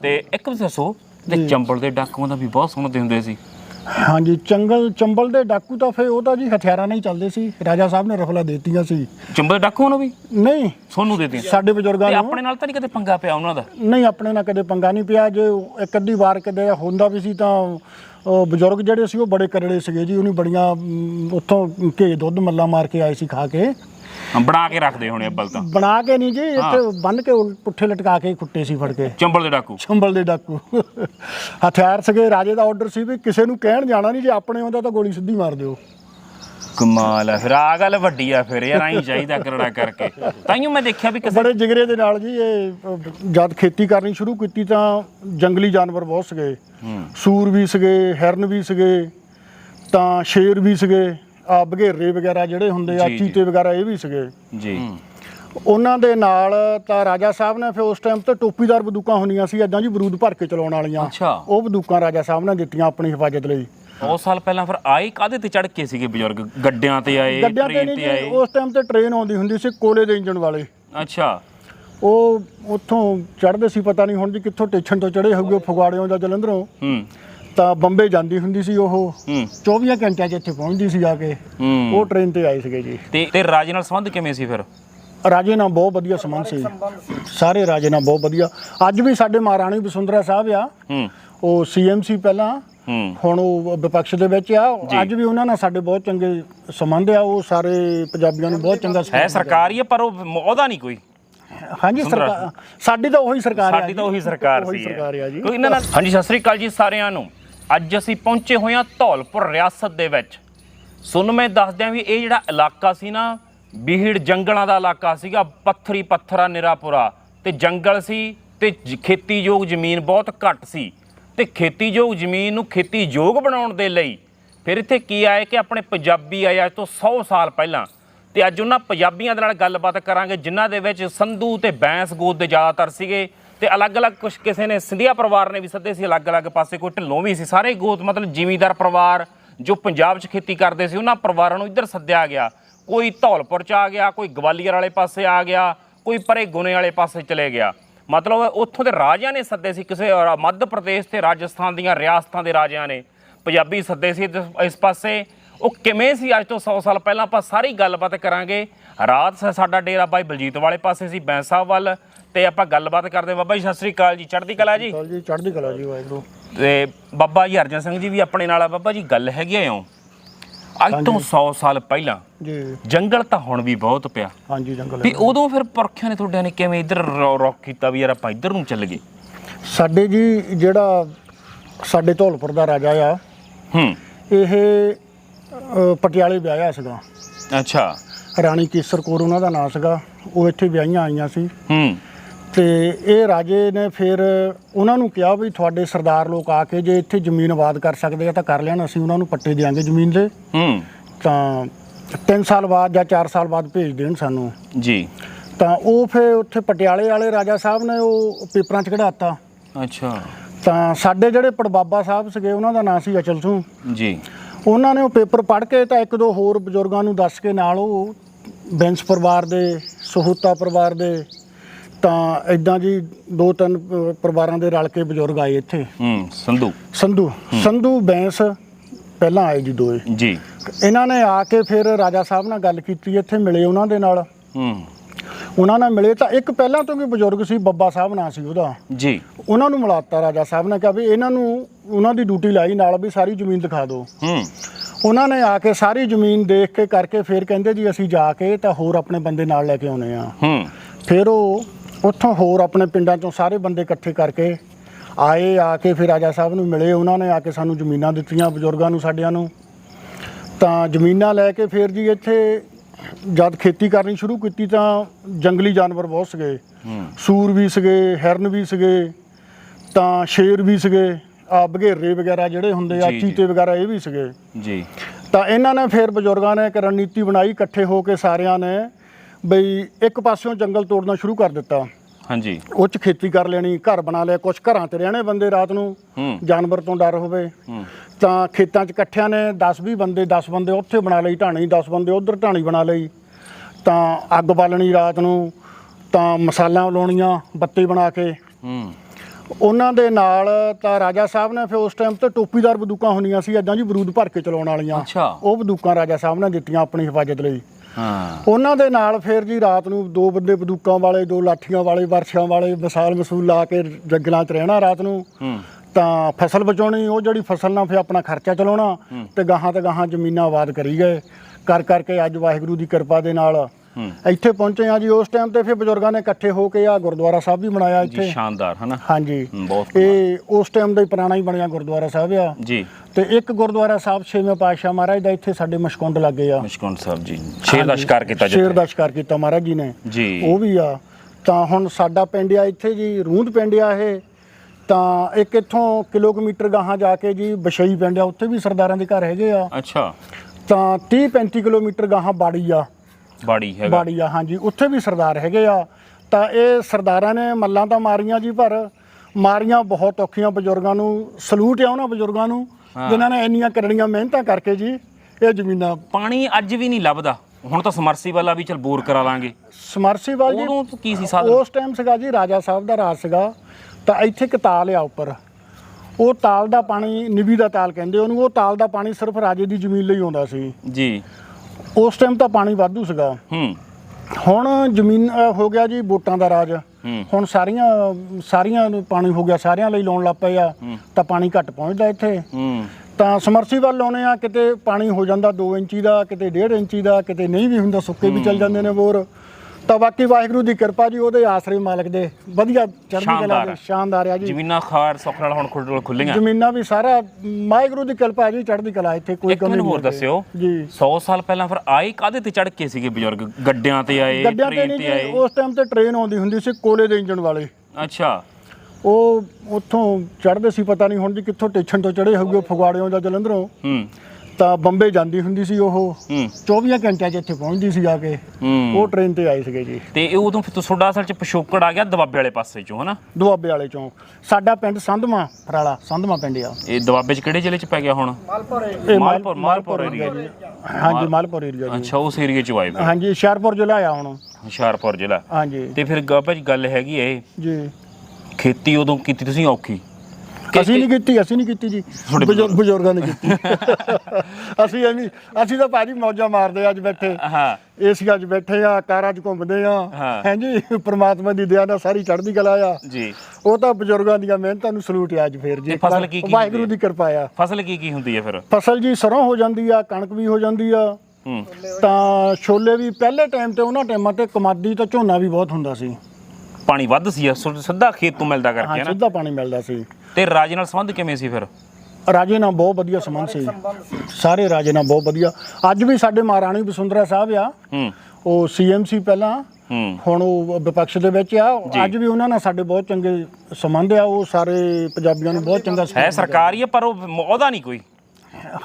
ਤੇ ਇੱਕ ਵੀ ਦੱਸੋ ਤੇ ਚੰਬਲ ਦੇ ਡਾਕੂਆਂ ਦਾ ਵੀ ਬਹੁਤ ਸੁਣਦੇ ਹੁੰਦੇ ਸੀ। ਹਾਂਜੀ ਚੰਗਲ ਚੰਬਲ ਦੇ ਡਾਕੂ ਤਾਂ ਫੇ ਉਹ ਤਾਂ ਜੀ ਹਥਿਆਰਾਂ ਨਾਲ ਹੀ ਚੱਲਦੇ ਸੀ। ਰਾਜਾ ਸਾਹਿਬ ਨੇ ਰਫਲਾ ਦੇਤੀਆਂ ਸੀ। ਚੰਬਲ ਦੇ ਡਾਕੂਆਂ ਨੂੰ ਵੀ? ਨਹੀਂ। ਸੋਨੂੰ ਦੇ ਦਿੱਤੀਆਂ। ਸਾਡੇ ਬਜ਼ੁਰਗਾਂ ਤੇ ਨੂੰ। ਆਪਣੇ ਨਾਲ ਤਾਂ ਨਹੀਂ ਕਦੇ ਪੰਗਾ ਪਿਆ ਉਹਨਾਂ ਦਾ? ਨਹੀਂ ਆਪਣੇ ਨਾਲ ਕਦੇ ਪੰਗਾ ਨਹੀਂ ਪਿਆ। ਜੇ ਇੱਕ ਅੱਧੀ ਵਾਰ ਕਦੇ ਹੁੰਦਾ ਵੀ ਸੀ ਤਾਂ ਉਹ ਬਜ਼ੁਰਗ ਜਿਹੜੇ ਸੀ ਉਹ ਬੜੇ ਕਰੜੇ ਸੀਗੇ ਜੀ। ਉਹਨੂੰ ਬੜੀਆਂ ਅਮ, ਉੱਥੋਂ ਘੇ ਦੁੱਧ ਮੱਲਾ ਮਾਰ ਕੇ ਆਏ ਸੀ ਖਾ ਕੇ। ਬਣਾ ਕੇ ਰੱਖਦੇ ਹੋਣੇ ਅੱਬਲ ਤਾਂ ਬਣਾ ਕੇ ਨਹੀਂ ਜੀ ਇੱਥੇ ਬੰਨ ਕੇ ਉਲ- ਪੁੱਠੇ ਲਟਕਾ ਕੇ ਕੁੱਟੇ ਸੀ ਫੜ ਕੇ। ਚੰਬਲ ਦੇ ਡਾਕੂ। ਚੰਬਲ ਦੇ ਡਾਕੂ। ਹਥਿਆਰ ਸਗੇ ਰਾਜੇ ਦਾ ਆਰਡਰ ਸੀ ਵੀ ਕਿਸੇ ਨੂੰ ਕਹਿਣ ਜਾਣਾ ਨਹੀਂ ਜੇ ਆਪਣੇ ਆਉਂਦਾ ਤਾਂ ਗੋਲੀ ਸਿੱਧੀ ਮਾਰ ਦਿਓ। ਕਮਾਲ ਹੈ ਫਿਰ ਆ ਗੱਲ ਵੱਡੀ ਆ ਫਿਰ ਯਾਰ ਐਂ ਚਾਹੀਦਾ ਕਰੜਾ ਕਰਕੇ। ਤਾਈਓ ਮੈਂ ਦੇਖਿਆ ਵੀ ਕਿਸੇ ਬੜੇ ਜਿਗਰੇ ਦੇ ਨਾਲ ਜੀ ਇਹ ਅਹ, ਜਦ ਖੇਤੀ ਕਰਨੀ ਸ਼ੁਰੂ ਕੀਤੀ ਤਾਂ ਜੰਗਲੀ ਜਾਨਵਰ ਬਹੁਤ ਸੀਗੇ। ਹੂੰ। ਸੂਰ ਵੀ ਸੀਗੇ ਹਿਰਨ ਵੀ ਸੀਗੇ ਤਾਂ ਸ਼ੇਰ ਵੀ ਸੀਗੇ। ਆ ਬਘੇਰੇ ਵਗੈਰਾ ਜਿਹੜੇ ਹੁੰਦੇ ਆ। ਚੀਤੇ ਵਗੈਰਾ ਇਹ ਵੀ ਸੀਗੇ। ਜੀ। ਉਹਨਾਂ ਦੇ ਨਾਲ ਤਾਂ ਰਾਜਾ ਸਾਹਿਬ ਨੇ ਫਿਰ ਉਸ ਟਾਈਮ ਤੇ ਟੋਪੀਦਾਰ ਬੰਦੂਕਾਂ ਹੁੰਦੀਆਂ ਸੀ ਐਦਾਂ ਜੀ ਬਰੂਦ ਭਰ ਕੇ ਚਲਾਉਣ ਵਾਲੀਆਂ। ਉਹ ਬੰਦੂਕਾਂ ਰਾਜਾ ਸਾਹਿਬ ਨੇ ਦਿੱਤੀਆਂ ਆਪਣੀ ਹਿਫਾਜ਼ਤ ਲਈ। ਬਹੁਤ ਸਾਲ ਪਹਿਲਾਂ ਫਿਰ ਆਏ ਕਾਦੇ ਤੇ ਚੜ ਕੇ ਸੀਗੇ ਬਜ਼ੁਰਗ? ਗੱਡਿਆਂ ਤੇ ਆਏ ਗੱਡਿਆਂ ਤੇ ਟ੍ਰੇਨ ਨਹੀਂ ਤੇ ਜੀ ਆਏ? ਉਸ ਟਾਈਮ ਤੇ ਟ੍ਰੇਨ ਆਉਂਦੀ ਹੁੰਦੀ ਸੀ ਕੋਲੇ ਦੇ ਇੰਜਣ ਵਾਲੇ। ਅੱਛਾ। ਉਹ ਉੱਥੋਂ ਚੜ੍ਹਦੇ ਸੀ ਪਤਾ ਨਹੀਂ ਹੁਣ ਜੀ ਕਿੱਥੋਂ ਟੇਸ਼ਨ ਤੋਂ ਚੜ੍ਹੇ ਹੋਊਗੇ ਫਗਵਾੜਿਓਂ ਜਾਂ ਜਲੰਧਰੋਂ। ਹੂੰ। ਤਾਂ ਬੰਬੇ ਜਾਂਦੀ ਹੁੰਦੀ ਸੀ ਉਹ ਹੂੰ। 24 ਘੰਟਿਆਂ 'ਚ ਇੱਥੇ ਪਹੁੰਚਦੀ ਸੀ ਆ ਕੇ। ਉਹ ਟ੍ਰੇਨ ਤੇ ਆਏ ਸੀਗੇ ਜੀ। ਤੇ ਤੇ ਰਾਜੇ ਨਾਲ ਸੰਬੰਧ ਕਿਵੇਂ ਸੀ ਫਿਰ? ਰਾਜੇ ਨਾਲ ਬਹੁਤ ਵਧੀਆ ਸੰਬੰਧ ਸੀ। ਸਾਰੇ ਰਾਜੇ ਨਾਲ ਬਹੁਤ ਵਧੀਆ। ਅੱਜ ਵੀ ਸਾਡੇ ਮਹਾਰਾਣੀ ਵਸੁੰਧਰਾ ਸਾਹਿਬ ਆ। ਉਹ ਸੀਐਮਸੀ ਪਹਿਲਾਂ। ਹੁਣ ਉਹ ਵਿਪਕਸ਼ ਦੇ ਵਿੱਚ ਆ। ਅੱਜ ਵੀ ਉਹਨਾਂ ਨਾਲ ਸਾਡੇ ਬਹੁਤ ਚੰਗੇ ਸੰਬੰਧ ਆ। ਉਹ ਸਾਰੇ ਪੰਜਾਬੀਆਂ ਨੂੰ ਬਹੁਤ ਚੰਗਾ ਹੈ ਸਰਕਾਰੀ ਹੈ ਪਰ ਉਹ ਉਹਦਾ ਨਹੀਂ ਕੋਈ। ਹਾਂਜੀ ਸਰਕਾਰ ਸਾਡੀ ਤਾਂ ਉਹੀ ਸਰਕਾਰ ਆ ਸਾਡੀ ਜੀ। ਤਾਂ ਉਹੀ ਸਰਕਾਰ ਸੀ। ਸਰਕਾਰ ਆ ਜੀ। ਕੋਈ ਇਹਨਾਂ ਨਾਲ ਹਾਂਜੀ ਸਤਿ ਸ੍ਰੀ ਅਕਾਲ ਜੀ ਸਾਰਿਆਂ ਨੂੰ। ਅੱਜ ਅਸੀਂ ਪਹੁੰਚੇ ਹੋਏ ਹਾਂ ਧੌਲਪੁਰ ਰਿਆਸਤ ਦੇ ਵਿੱਚ। ਸੁਣ ਮੈਂ ਦੱਸਦਿਆਂ ਵੀ ਇਹ ਜਿਹੜਾ ਇਲਾਕਾ ਸੀ ਨਾ, ਬੀਹੜ ਜੰਗਲਾਂ ਦਾ ਇਲਾਕਾ ਸੀਗਾ, ਪੱਥਰੀ ਪੱਥਰਾ ਨਿਰਾਪੁਰਾ ਤੇ ਜੰਗਲ ਸੀ ਤੇ ਜ- ਖੇਤੀਯੋਗ ਜ਼ਮੀਨ ਬਹੁਤ ਘੱਟ ਸੀ। ਤੇ ਖੇਤੀਯੋਗ ਜ਼ਮੀਨ ਨੂੰ ਖੇਤੀਯੋਗ ਬਣਾਉਣ ਦੇ ਲਈ ਫਿਰ ਇੱਥੇ ਕੀ ਆਏ ਕਿ ਆਪਣੇ ਪੰਜਾਬੀ ਆਏ ਅੱਜ ਤੋਂ 100 ਸਾਲ ਪਹਿਲਾਂ। ਤੇ ਅੱਜ ਉਹਨਾਂ ਪੰਜਾਬੀਆਂ ਦੇ ਨਾਲ ਗੱਲਬਾਤ ਕਰਾਂਗੇ, ਜਿਨ੍ਹਾਂ ਦੇ ਵਿੱਚ ਸੰਧੂ ਤੇ ਬੈਂਸ ਗੋਦ ਦੇ ਜ਼ਿਆਦਾਤਰ ਸੀਗੇ। ਤੇ ਅਲੱਗ-ਅਲੱਗ ਕੁਝ ਕਿਸੇ ਨੇ ਸਿੰਧੀਆ ਪਰਿਵਾਰ ਨੇ ਵੀ ਸੱਦੇ ਸੀ, ਅਲੱਗ-ਅਲੱਗ ਪਾਸੇ ਕੋਈ ਢਿੱਲੋਂ ਵੀ ਸੀ। ਸਾਰੇ ਗੋਤ ਮਤਲਬ ਜ਼ਿਮੀਂਦਾਰ ਪਰਿਵਾਰ ਜੋ ਪੰਜਾਬ 'ਚ ਖੇਤੀ ਕਰਦੇ ਸੀ, ਉਹਨਾਂ ਪਰਿਵਾਰਾਂ ਨੂੰ ਇੱਧਰ ਸੱਦਿਆ ਗਿਆ। ਕੋਈ ਧੌਲਪੁਰ 'ਚ ਆ ਗਿਆ, ਕੋਈ ਗਵਾਲੀਅਰ ਵਾਲੇ ਪਾਸੇ ਆ ਗਿਆ, ਕੋਈ ਪਰੇ ਗੁਨੇ ਵਾਲੇ ਪਾਸੇ ਚਲੇ ਗਿਆ। ਮਤਲਬ ਉੱਥੋਂ ਦੇ ਰਾਜਿਆਂ ਨੇ ਸੱਦੇ ਸੀ, ਕਿਸੇ ਮੱਧ ਪ੍ਰਦੇਸ਼ ਤੇ ਰਾਜਸਥਾਨ ਦੀਆਂ ਰਿਆਸਤਾਂ ਦੇ ਰਾਜਿਆਂ ਨੇ। ਪੰਜਾਬੀ ਸੱਦੇ ਸੀ ਇਸ- ਇਸ ਪਾਸੇ। ਉਹ ਕਿਵੇਂ ਸੀ, ਅੱਜ ਤੋਂ 100 ਸਾਲ ਪਹਿਲਾਂ ਆਪਾਂ ਸਾਰੀ ਗੱਲਬਾਤ ਕਰਾਂਗੇ। ਰਾਤ ਸਾਡਾ ਡੇਰਾ ਬਾਈ ਬਲਜੀਤ ਵਾਲੇ ਪਾਸੇ ਸੀ ਬੈਂਸ ਸਾਹਿਬ ਵੱਲ। ਤੇ ਆਪਾਂ ਗੱਲਬਾਤ ਕਰਦੇ ਬਾਬਾ ਜੀ ਸਤਿ ਸ੍ਰੀ ਅਕਾਲ ਜੀ। ਚੜ੍ਹਦੀ ਕਲਾ ਜੀ? ਚਲ ਜੀ ਚੜ੍ਹਦੀ ਕਲਾ ਜੀ ਵਾਹਿਗੁਰੂ। ਤੇ ਬਾਬਾ ਜੀ ਹਰਜਨ ਸਿੰਘ ਜੀ ਵੀ ਆਪਣੇ ਨਾਲ ਆ। ਬਾਬਾ ਜੀ ਗੱਲ ਹੈਗੀ ਆ ਅੱਜ ਤੋਂ 100 ਸਾਲ ਪਹਿਲਾਂ ਜੀ। ਜੰਗਲ ਤਾਂ ਹੁਣ ਵੀ ਬਹੁਤ ਪਿਆ। ਹਾਂਜੀ ਜੰਗਲ ਵੀ ਉਦੋਂ ਫਿਰ ਪੁਰਖਿਆਂ ਨੇ ਤੁਹਾਡਿਆਂ ਨੇ ਕਿਵੇਂ ਇੱਧਰ ਰੌਕ ਕੀਤਾ ਵੀ ਯਾਰ ਆਪਾਂ ਇੱਧਰ ਨੂੰ ਚੱਲ ਗਏ? ਸਾਡੇ ਜੀ ਜਿਹੜਾ ਸਾਡੇ ਧੌਲਪੁਰ ਦਾ ਰਾਜਾ ਆ ਹੂੰ। ਇਹ ਪਟਿਆਲੇ ਵਿਆਹਿਆ ਸੀਗਾ। ਅੱਛਾ। ਰਾਣੀ ਕੇਸਰ ਕੌਰ ਉਹਨਾਂ ਦਾ ਨਾਂ ਸੀਗਾ ਉਹ ਇੱਥੇ ਵਿਆਹੀਆਂ ਆਈਆਂ ਸੀ। ਹੂੰ। ਤੇ ਇਹ ਰਾਜੇ ਨੇ ਫਿਰ ਉਹਨਾਂ ਨੂੰ ਕਿਹਾ ਵੀ ਤੁਹਾਡੇ ਸਰਦਾਰ ਲੋਕ ਆ ਕੇ ਜੇ ਇੱਥੇ ਜ਼ਮੀਨ ਆਬਾਦ ਕਰ ਸਕਦੇ ਆ ਤਾਂ ਕਰ ਲੈਣ ਅਸੀਂ ਉਹਨਾਂ ਨੂੰ ਪੱਟੇ ਦੇਾਂਗੇ ਜ਼ਮੀਨ ਦੇ। ਹੂੰ। ਤਾਂ 3 ਸਾਲ ਬਾਅਦ ਜਾਂ 4 ਸਾਲ ਬਾਅਦ ਭੇਜ ਦੇਣ ਸਾਨੂੰ। ਜੀ। ਤਾਂ ਉਹ ਫਿਰ ਉੱਥੇ ਪਟਿਆਲੇ ਵਾਲੇ ਰਾਜਾ ਸਾਹਿਬ ਨੇ ਉਹ ਪੇਪਰਾਂ 'ਚ ਕਢਾਤਾ। ਅੱਛਾ। ਤਾਂ ਸਾਡੇ ਜਿਹੜੇ ਪੜਬਾਬਾ ਸਾਹਿਬ ਸੀਗੇ ਉਹਨਾਂ ਦਾ ਨਾਂ ਸੀ ਅਚਲ ਸਿੰਘ। ਜੀ। ਉਹਨਾਂ ਨੇ ਉਹ ਪੇਪਰ ਪੜ੍ਹ ਕੇ ਤਾਂ ਇੱਕ ਦੋ ਹੋਰ ਬਜ਼ੁਰਗਾਂ ਨੂੰ ਦੱਸ ਕੇ ਨਾਲ ਉਹ ਬੈਂਸ ਪਰਿਵਾਰ ਦੇ ਸਹੂਤਾ ਪਰਿਵਾਰ ਦੇ ਤਾਂ ਇਦਾਂ ਜੀ ਦੋ ਤਿੰਨ ਪਰਿਵਾਰਾਂ ਦੇ ਰਲ ਕੇ ਬਜ਼ੁਰਗ ਆਏ ਇੱਥੇ। ਹੂੰ ਸੰਧੂ। ਸੰਧੂ ਸੰਧੂ ਬੈਂਸ ਪਹਿਲਾਂ ਆਏ ਜੀ ਦੋਏ। ਜੀ। ਇਹਨਾਂ ਨੇ ਆ ਕੇ ਫਿਰ ਰਾਜਾ ਸਾਹਿਬ ਨਾਲ ਗੱਲ ਕੀਤੀ ਇੱਥੇ ਮਿਲੇ ਉਹਨਾਂ ਦੇ ਨਾਲ। ਹੂੰ। ਉਹਨਾਂ ਨਾਲ ਮਿਲੇ ਤਾਂ ਇੱਕ ਪਹਿਲਾਂ ਤੋਂ ਵੀ ਬਜ਼ੁਰਗ ਸੀ ਬੱਬਾ ਸਾਹਿਬ ਨਾਂ ਸੀ ਉਹਦਾ। ਜੀ। ਉਹਨਾਂ ਨੂੰ ਮਿਲਾਤਾ ਰਾਜਾ ਸਾਹਿਬ ਨੇ ਕਿਹਾ ਵੀ ਇਹਨਾਂ ਨੂੰ ਉਹਨਾਂ ਦੀ ਡਿਊਟੀ ਲਾਈ ਨਾਲ ਵੀ ਸਾਰੀ ਜ਼ਮੀਨ ਦਿਖਾ ਦਿਓ। ਹੂੰ। ਉਹਨਾਂ ਨੇ ਆ ਕੇ ਸਾਰੀ ਜ਼ਮੀਨ ਦੇਖ ਕੇ ਕਰਕੇ ਫਿਰ ਕਹਿੰਦੇ ਜੀ ਅਸੀਂ ਜਾ ਕੇ ਤਾਂ ਹੋਰ ਆਪਣੇ ਬੰਦੇ ਨਾਲ ਲੈ ਕੇ ਆਉਨੇ ਆ। ਹੂੰ। ਫਿਰ ਉਹ ਉੱਥੋਂ ਹੋਰ ਆਪਣੇ ਪਿੰਡਾਂ ਚੋਂ ਸਾਰੇ ਬੰਦੇ ਇਕੱਠੇ ਕਰਕੇ ਆਏ ਆ ਕੇ ਫਿਰ ਰਾਜਾ ਸਾਹਿਬ ਨੂੰ ਮਿਲੇ। ਉਹਨਾਂ ਨੇ ਆ ਕੇ ਸਾਨੂੰ ਜ਼ਮੀਨਾਂ ਦਿੱਤੀਆਂ ਬਜ਼ੁਰਗਾਂ ਨੂੰ ਸਾਡਿਆਂ ਨੂੰ। ਤਾਂ ਜ਼ਮੀਨਾਂ ਲੈ ਕੇ ਫਿਰ ਜੀ ਇੱਥੇ ਜਦ ਖੇਤੀ ਕਰਨੀ ਸ਼ੁਰੂ ਕੀਤੀ ਤਾਂ ਜੰਗਲੀ ਜਾਨਵਰ ਬਹੁਤ ਸੀਗੇ। ਸੂਰ ਵੀ ਸੀਗੇ ਹਿਰਨ ਵੀ ਸੀਗੇ ਤਾਂ ਸ਼ੇਰ ਵੀ ਸੀਗੇ ਆ ਬਘੇਰੇ ਵਗੈਰਾ ਜਿਹੜੇ ਹੁੰਦੇ ਆ। ਚੀਤੇ ਵਗੈਰਾ ਇਹ ਵੀ ਸੀਗੇ। ਜੀ। ਤਾਂ ਇਹਨਾਂ ਨੇ ਫਿਰ ਬਜ਼ੁਰਗਾਂ ਨੇ ਇੱਕ ਰਣਨੀਤੀ ਬਣਾਈ ਇਕੱਠੇ ਹੋ ਕੇ ਸਾਰਿਆਂ ਨੇ ਬਈ ਇੱਕ ਪਾਸਿਓਂ ਜੰਗਲ ਤੋੜਨਾ ਸ਼ੁਰੂ ਕਰ ਦਿੱਤਾ। ਹਾਂਜੀ। ਉਹ 'ਚ ਖੇਤੀ ਕਰ ਲੈਣੀ ਘਰ ਬਣਾ ਲਿਆ ਕੁਝ ਘਰਾਂ 'ਤੇ ਰਹਿਣੇ ਬੰਦੇ ਰਾਤ ਨੂੰ। ਜਾਨਵਰ ਤੋਂ ਡਰ ਹੋਵੇ। ਤਾਂ ਖੇਤਾਂ 'ਚ ਇਕੱਠਿਆਂ ਨੇ 10-20 ਬੰਦੇ 10 ਬੰਦੇ ਉੱਥੇ ਬਣਾ ਲਈ ਢਾਣੀ 10 ਬੰਦੇ ਉੱਧਰ ਢਾਣੀ ਬਣਾ ਲਈ। ਤਾਂ ਅੱਗ ਬਾਲਣੀ ਰਾਤ ਨੂੰ ਤਾਂ ਮਸਾਲਾ ਲਾਉਣੀਆਂ ਬੱਤੀ ਬਣਾ ਕੇ। ਉਹਨਾਂ ਦੇ ਨਾਲ ਤਾਂ ਰਾਜਾ ਸਾਹਿਬ ਨੇ ਫਿਰ ਉਸ ਟਾਈਮ ਤੇ ਟੋਪੀਦਾਰ ਬੰਦੂਕਾਂ ਹੁੰਦੀਆਂ ਸੀ ਇਦਾਂ ਜੀ ਬਰੂਦ ਭਰ ਕੇ ਚਲਾਉਣ ਵਾਲੀਆਂ। ਉਹ ਬੰਦੂਕਾਂ ਰਾਜਾ ਸਾਹਿਬ ਨੇ ਦਿੱਤੀਆਂ ਆਪਣੀ ਹਿਫਾਜ਼ਤ ਲਈ। ਹਾਂ। ਉਹਨਾਂ ਦੇ ਨਾਲ ਫਿਰ ਜੀ ਰਾਤ ਨੂੰ ਦੋ ਬੰਦੇ ਬੰਦੂਕਾਂ ਵਾਲੇ ਦੋ ਲਾਠੀਆਂ ਵਾਲੇ ਵਰਸ਼ਾਂ ਵਾਲੇ ਮਿਸਾਲ ਮਸੂਲ ਲਾ ਕੇ ਜੰਗਲਾਂ 'ਚ ਰਹਿਣਾ ਰਾਤ ਨੂੰ। ਹੂੰ। ਤਾਂ ਫਸਲ ਬਚਾਉਣੀ ਉਹ ਜਿਹੜੀ ਫਸਲ ਨਾਲ ਫਿਰ ਆਪਣਾ ਖਰਚਾ ਚਲਾਉਣਾ ਤੇ ਗਾਹਾਂ ਤੇ ਗਾਹਾਂ ਜ਼ਮੀਨਾਂ ਆਬਾਦ ਕਰੀ ਗਏ। ਕਰ ਕਰਕੇ ਅੱਜ ਵਾਹਿਗੁਰੂ ਦੀ ਕਿਰਪਾ ਦੇ ਨਾਲ ਇੱਥੇ ਪਹੁੰਚੇ ਆ ਜੀ ਉਸ ਟਾਈਮ ਤੇ ਫਿਰ ਬਜ਼ੁਰਗਾਂ ਨੇ ਇਕੱਠੇ ਹੋ ਕੇ ਆ ਗੁਰਦੁਆਰਾ ਸਾਹਿਬ ਵੀ ਬਣਾਇਆ ਜੀ ਇੱਥੇ। ਸ਼ਾਨਦਾਰ ਹਨਾ? ਹਾਂਜੀ। ਬਹੁਤ। ਇਹ ਉਸ ਟਾਈਮ ਦਾ ਹੀ ਪੁਰਾਣਾ ਹੀ ਬਣਿਆ ਗੁਰਦੁਆਰਾ ਸਾਹਿਬ ਆ। ਜੀ। ਤੇ ਇੱਕ ਗੁਰਦੁਆਰਾ ਸਾਹਿਬ ਛੇਵੇਂ ਪਾਤਸ਼ਾਹ ਮਹਾਰਾਜ ਦਾ ਇੱਥੇ ਸਾਡੇ ਮਸ਼ਕੁੰਡ ਲੱਗੇ ਆ। ਮੁਸ਼ਕੁੰਦ ਸਾਹਿਬ ਜੀ ਸ਼ੇਰ ਦਾ ਸ਼ਿਕਾਰ ਕੀਤਾ ਸ਼ੇਰ ਦਾ ਸ਼ਿਕਾਰ ਕੀਤਾ ਮਹਾਰਾਜ ਜੀ ਨੇ। ਜੀ। ਉਹ ਵੀ ਆ। ਤਾਂ ਹੁਣ ਸਾਡਾ ਪਿੰਡ ਆ ਇੱਥੇ ਜੀ ਰੂੰਦ ਪਿੰਡ ਆ ਇਹ। ਤਾਂ ਇੱਕ ਇੱਥੋਂ ਕਿਲੋਮੀਟਰ ਗਾਹਾਂ ਜਾ ਕੇ ਜੀ ਬਸ਼ਈ ਪਿੰਡ ਆ ਉੱਥੇ ਵੀ ਸਰਦਾਰਾਂ ਦੇ ਘਰ ਹੈਗੇ ਆ। ਅੱਛਾ। ਤਾਂ 30 35 ਕਿਲੋਮੀਟਰ ਗਾਹਾਂ ਬਾੜੀ ਆ। ਬਾੜੀ ਹੈਗਾ। ਬਾੜੀ ਆ ਹਾਂਜੀ। ਉੱਥੇ ਵੀ ਸਰਦਾਰ ਹੈਗੇ ਆ। ਤਾਂ ਇਹ ਸਰਦਾਰਾਂ ਨੇ ਮੱਲਾਂ ਤਾਂ ਮਾਰੀਆਂ ਜੀ ਪਰ ਮਾਰੀਆਂ ਬਹੁਤ ਔਖੀਆਂ ਬਜ਼ੁਰਗਾਂ ਨੂੰ। ਸਲੂਟ ਆ ਉਹਨਾਂ ਬਜ਼ੁਰਗਾਂ ਨੂੰ ਜਿਨ੍ਹਾਂ ਨੇ ਇੰਨੀਆਂ ਕਰੜੀਆਂ ਮਿਹਨਤਾਂ ਕਰਕੇ ਜੀ ਇਹ ਜ਼ਮੀਨਾਂ ਪਾਣੀ ਅੱਜ ਵੀ ਨਹੀਂ ਲੱਭਦਾ। ਹੁਣ ਤਾਂ ਸਮਰਸੀਬਲ ਆ ਵੀ ਚਲ ਬੋਰ ਕਰਾ ਲਾਂਗੇ। ਸਮਰਸੀਬਲ ਜੀ ਉਦੋਂ ਕੀ ਸੀ ਸਾਧਨ? ਉਸ ਟਾਈਮ ਸੀਗਾ ਜੀ ਰਾਜਾ ਸਾਹਿਬ ਦਾ ਰਾਜ ਸੀਗਾ। ਤਾਂ ਇੱਥੇ ਇੱਕ ਤਾਲ ਆ ਉੱਪਰ। ਉਹ ਤਾਲ ਦਾ ਪਾਣੀ ਨਿਵੀ ਦਾ ਤਾਲ ਕਹਿੰਦੇ ਉਹਨੂੰ। ਉਹ ਤਾਲ ਦਾ ਪਾਣੀ ਸਿਰਫ ਰਾਜੇ ਦੀ ਜ਼ਮੀਨ ਲਈ ਆਉਂਦਾ ਸੀ। ਜੀ। ਉਸ ਟਾਈਮ ਤਾਂ ਪਾਣੀ ਵਾਧੂ ਸੀਗਾ। ਹੂੰ। ਹੁਣ ਜ਼ਮੀਨ ਅ, ਹੋ ਗਿਆ ਜੀ ਵੋਟਾਂ ਦਾ ਰਾਜ। ਹੁਣ ਸਾਰੀਆਂ ਸਾਰੀਆਂ ਨੂੰ ਪਾਣੀ ਹੋ ਗਿਆ ਸਾਰਿਆਂ ਲਈ ਲਾਉਣ ਲੱਗ ਪਏ ਆ। ਤਾਂ ਪਾਣੀ ਘੱਟ ਪਹੁੰਚਦਾ ਇੱਥੇ। ਹੂੰ। ਤਾਂ ਸਮਰਸੀਬਲ ਲਾਉਣੇ ਆ ਕਿਤੇ ਪਾਣੀ ਹੋ ਜਾਂਦਾ 2 ਇੰਚੀ ਦਾ ਕਿਤੇ 1.5 ਇੰਚੀ ਦਾ ਕਿਤੇ ਨਹੀਂ ਵੀ ਹੁੰਦਾ ਸੁੱਕੇ ਵੀ ਚੱਲ ਜਾਂਦੇ ਨੇ ਬੋਰ। ਤਾਂ ਬਾਕੀ ਵਾਹਿਗੁਰੂ ਦੀ ਕਿਰਪਾ ਜੀ ਉਹਦੇ ਆਸਰੇ ਮਾਲਕ ਦੇ। ਵਧੀਆ ਚੜ੍ਹਦੀ ਕਲਾ ਦੇ। ਸ਼ਾਨਦਾਰ ਆ ਜੀ। ਜ਼ਮੀਨਾਂ ਖਾਰ ਸੁੱਖ ਨਾਲ ਹੁਣ ਖੁੱਲ ਖੁੱਲੀਆਂ ਜ਼ਮੀਨਾਂ ਵੀ ਸਾਰਾ ਵਾਹਿਗੁਰੂ ਦੀ ਕਿਰਪਾ ਜੀ ਚੜ੍ਹਦੀ ਕਲਾ ਇੱਥੇ ਕੋਈ ਕਮੀ ਨਹੀਂ ਹੋਰ। ਦੱਸਿਓ। ਜੀ। 100 ਸਾਲ ਪਹਿਲਾਂ ਫਿਰ ਆਏ ਕਾਦੇ ਤੇ ਚੜ ਕੇ ਸੀਗੇ ਬਜ਼ੁਰਗ? ਗੱਡਿਆਂ ਤੇ ਆਏ ਗੱਡਿਆਂ ਤੇ ਨਹੀਂ ਜੀ ਉਸ ਟਾਈਮ ਤੇ ਟ੍ਰੇਨ ਆਉਂਦੀ ਹੁੰਦੀ ਸੀ ਕੋਲੇ ਦੇ ਇੰਜਣ ਵਾਲੇ। ਅੱਛਾ। ਉਹ ਉੱਥੋਂ ਚੜ੍ਹਦੇ ਸੀ ਪਤਾ ਨਹੀਂ ਹੁਣ ਜੀ ਕਿੱਥੋਂ ਟੇਸ਼ਨ ਤੋਂ ਚੜ੍ਹੇ ਹੋਗੇ ਫਗਵਾੜਿਓਂ ਜਾਂ ਜਲੰਧਰੋਂ। ਹੂੰ। ਤਾਂ ਬੰਬੇ ਜਾਂਦੀ ਹੁੰਦੀ ਸੀ ਉਹ ਹੂੰ। 24 ਘੰਟਿਆਂ 'ਚ ਇੱਥੇ ਪਹੁੰਚਦੀ ਸੀ ਆ ਕੇ। ਉਹ ਟ੍ਰੇਨ ਤੇ ਆਏ ਸੀਗੇ ਜੀ। ਤੇ ਇਹ ਉਦੋਂ ਫਿਰ ਤੁਹਾਡਾ ਅਸਲ ਚ ਪਿਛੋਕੜ ਆ ਗਿਆ ਦਬਾਬੇ ਵਾਲੇ ਪਾਸੇ ਚੋਂ ਹਨਾ? ਦੁਆਬੇ ਵਾਲੇ ਚੋਂ। ਸਾਡਾ ਪਿੰਡ ਸੰਧਮਾ ਫਰਾਲਾ ਸੰਧਮਾ ਪਿੰਡ ਆ। ਇਹ ਦਬਾਬੇ ਚ ਕਿਹੜੇ ਜ਼ਿਲ੍ਹੇ ਚ ਪੈ ਗਿਆ ਹੁਣ? ਇਹ ਮਾਲਪੁਰ ਮਾਲਪੁਰ ਏਰੀਆ ਜੀ। ਹਾਂਜੀ ਮਾਲਪੁਰ ਏਰੀਆ ਜੀ। ਅੱਛਾ ਉਸ ਏਰੀਏ ਚ ਆਏ ਫਿਰ। ਹਾਂਜੀ ਹੁਸ਼ਿਆਰਪੁਰ ਜ਼ਿਲ੍ਹਾ ਆ ਹੁਣ। ਹੁਸ਼ਿਆਰਪੁਰ ਜ਼ਿਲ੍ਹਾ। ਹਾਂਜੀ। ਤੇ ਫਿਰ ਗਾਬਾ ਜੀ ਗੱਲ ਹੈਗੀ ਏ ਜੀ। ਖੇਤੀ ਉਦੋਂ ਕੀਤੀ ਤੁਸੀਂ ਔਖੀ? ਅਸੀਂ ਨਹੀਂ ਕੀਤੀ ਅਸੀਂ ਨਹੀਂ ਕੀਤੀ ਜੀ। ਬਜ਼ੁਰਗ। ਬਜ਼ੁਰਗਾਂ ਨੇ ਕੀਤੀ। ਅਸੀਂ ਐਵੇਂ ਅਸੀਂ ਤਾਂ ਭਾਜੀ ਮੌਜਾਂ ਮਾਰਦੇ ਆ ਅੱਜ ਬੈਠੇ। ਹਾਂ। ਏਸੀਆਂ 'ਚ ਬੈਠੇ ਆ ਕਾਰਾਂ 'ਚ ਘੁੰਮਦੇ ਆ। ਹਾਂ। ਹਾਂਜੀ ਪ੍ਰਮਾਤਮਾ ਦੀ ਦਇਆ ਨਾਲ ਸਾਰੀ ਚੜ੍ਹਦੀ ਕਲਾ ਆ। ਜੀ। ਉਹ ਤਾਂ ਬਜ਼ੁਰਗਾਂ ਦੀਆਂ ਮਿਹਨਤਾਂ ਨੂੰ ਸਲੂਟ ਆ ਅੱਜ ਫੇਰ ਜੀ। ਤੇ ਫਸਲ ਕੀ- ਕੀ ਵਾਹਿਗੁਰੂ ਹੁੰਦੀ ਦੀ ਕਿਰਪਾ ਆ। ਫਸਲ ਕੀ ਕੀ ਹੁੰਦੀ ਹੈ ਫਿਰ? ਫਸਲ ਜੀ ਸਰੋਂ ਹੋ ਜਾਂਦੀ ਆ ਕਣਕ ਵੀ ਹੋ ਜਾਂਦੀ ਆ। ਹੂੰ। ਤਾਂ ਛੋਲੇ ਵੀ ਪਹਿਲੇ ਟਾਈਮ ਤੇ ਉਹਨਾਂ ਟਾਈਮਾਂ ਤੇ ਕਮਾਦੀ ਤਾਂ ਝੋਨਾ ਵੀ ਬਹੁਤ ਹੁੰਦਾ ਸੀ। ਪਾਣੀ ਵੱਧ ਸੀ ਸੁ- ਸਿੱਧਾ ਖੇਤ ਤੋਂ ਮਿਲਦਾ ਹਾਂ ਕਰਕੇ ਨਾ? ਸਿੱਧਾ ਪਾਣੀ ਮਿਲਦਾ ਸੀ। ਤੇ ਰਾਜੇ ਨਾਲ ਸੰਬੰਧ ਕਿਵੇਂ ਸੀ ਫਿਰ? ਰਾਜੇ ਨਾਲ ਬਹੁਤ ਵਧੀਆ ਸੰਬੰਧ ਸੀ। ਸਾਰੇ ਰਾਜੇ ਨਾਲ ਬਹੁਤ ਵਧੀਆ। ਅੱਜ ਵੀ ਸਾਡੇ ਮਹਾਰਾਣੀ ਬਸੁੰਦਰਾ ਸਾਹਿਬ ਆ। ਹੂੰ। ਉਹ ਸੀਐਮਸੀ ਪਹਿਲਾਂ। ਹੂੰ। ਹੁਣ ਉਹ ਵਿਪਕਸ਼ ਦੇ ਵਿੱਚ ਆ। ਅੱਜ ਵੀ ਉਹਨਾਂ ਨਾਲ ਸਾਡੇ ਬਹੁਤ ਚੰਗੇ ਸੰਬੰਧ ਆ। ਉਹ ਸਾਰੇ ਪੰਜਾਬੀਆਂ ਨੂੰ ਬਹੁਤ ਚੰਗਾ ਹੈ ਆ। ਸਰਕਾਰ ਹੀ ਹੈ ਪਰ ਉਹ ਉਹਦਾ ਨਹੀਂ ਕੋਈ।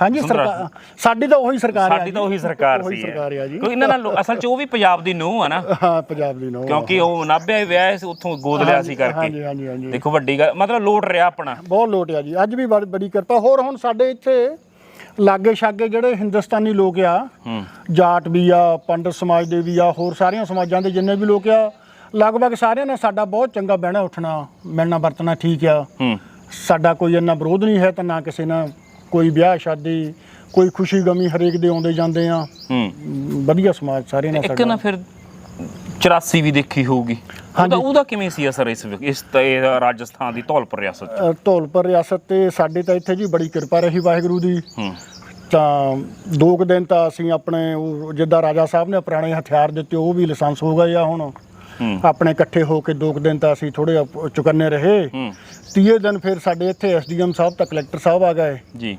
ਹਾਂਜੀ। ਸਰਕਾਰ ਸਾਡੀ ਤਾਂ ਉਹੀ ਸਰਕਾਰ ਆ ਸਾਡੀ ਤਾਂ। ਉਹੀ ਸਰਕਾਰ ਸੀ ਸਰਕਾਰ ਆ ਜੀ। ਕੋਈ ਇਹਨਾਂ ਨਾਲ ਅਸਲ ਚ ਉਹ ਵੀ ਪੰਜਾਬ ਦੀ ਨੂੰਹ ਆ ਨਾ। ਹਾਂ ਪੰਜਾਬ ਦੀ ਨੋ ਕਿਉਂਕਿ ਉਹ ਨਾਭੇ ਵਿਆਹ ਸੀ ਉੱਥੋਂ ਗੋਦ ਲਿਆ ਸੀ ਹਾਂਜੀ ਕਰਕੇ। ਹਾਂਜੀ ਹਾਂਜੀ। ਦੇਖੋ ਵੱਡੀ ਗੱਲ ਮਤਲਬ ਲੋਟ ਰਿਹਾ ਆਪਣਾ। ਬਹੁਤ ਲੋਟ ਆ ਜੀ। ਅੱਜ ਵੀ ਬੜੀ ਕਿਰਪਾ। ਹੋਰ ਹੁਣ ਸਾਡੇ ਇੱਥੇ ਲਾਗੇ ਛਾਗੇ ਜਿਹੜੇ ਹਿੰਦੁਸਤਾਨੀ ਲੋਕ ਆ ਜਾਟ ਵੀ ਆ ਪੰਡਤ ਸਮਾਜ ਦੇ ਵੀ ਆ ਹੋਰ ਸਾਰੀਆਂ ਸਮਾਜਾਂ ਦੇ ਜਿੰਨੇ ਵੀ ਲੋਕ ਆ ਲਗਭਗ ਸਾਰਿਆਂ ਨਾਲ ਸਾਡਾ ਬਹੁਤ ਚੰਗਾ ਬਹਿਣਾ ਉੱਠਣਾ ਮਿਲਣਾ ਵਰਤਣਾ ਠੀਕ ਆ। ਹੂੰ। ਸਾਡਾ ਕੋਈ ਇੰਨਾ ਵਿਰੋਧ ਨਹੀਂ ਹੈ ਤਾਂ ਨਾ ਕਿਸੇ ਨਾਲ ਕੋਈ ਵਿਆਹ ਸ਼ਾਦੀ ਕੋਈ ਖੁਸ਼ੀ ਗਮੀ ਹਰੇਕ ਦੇ ਆਉਂਦੇ ਜਾਂਦੇ ਆ। ਹੂੰ। ਵਧੀਆ ਸਮਾਜ ਸਾਰੇ ਨਾਲ ਇੱਕ ਨਾ ਫਿਰ 84 ਵੀ ਦੇਖੀ ਹੋਊਗੀ। ਉਹਦਾ। ਉਹਦਾ ਕਿਵੇਂ ਸੀ ਅਸਰ ਇਸ ਇਸ ਤੇ ਰਾਜਸਥਾਨ ਦੀ ਧੌਲਪੁਰ ਰਿਆਸਤ ਅ, ਧੌਲਪੁਰ ਰਿਆਸਤ ਤੇ ਸਾਡੇ ਤਾਂ ਇੱਥੇ ਜੀ ਬੜੀ ਕਿਰਪਾ ਰਹੀ ਵਾਹਿਗੁਰੂ ਦੀ। ਤਾਂ ਦੋ ਕੁ ਦਿਨ ਤਾਂ ਅਸੀਂ ਆਪਣੇ ਉਹ ਜਿੱਦਾਂ ਰਾਜਾ ਸਾਹਿਬ ਨੇ ਪੁਰਾਣੇ ਹਥਿਆਰ ਦਿੱਤੇ ਉਹ ਵੀ ਲਾਇਸੈਂਸ ਹੋ ਗਏ ਆ ਹੁਣ। ਆਪਣੇ ਇਕੱਠੇ ਹੋ ਕੇ ਦੋ ਕੁ ਦਿਨ ਤਾਂ ਅਸੀਂ ਥੋੜੇ ਚੁਕੰਨੇ ਰਹੇ। ਹੂੰ। ਤੀਏ ਦਿਨ ਫਿਰ ਸਾਡੇ ਇੱਥੇ ਐਸਡੀਐਮ ਸਾਹਿਬ ਤਾਂ ਕਲੈਕਟਰ ਸਾਹਿਬ ਆ ਗਏ। ਜੀ।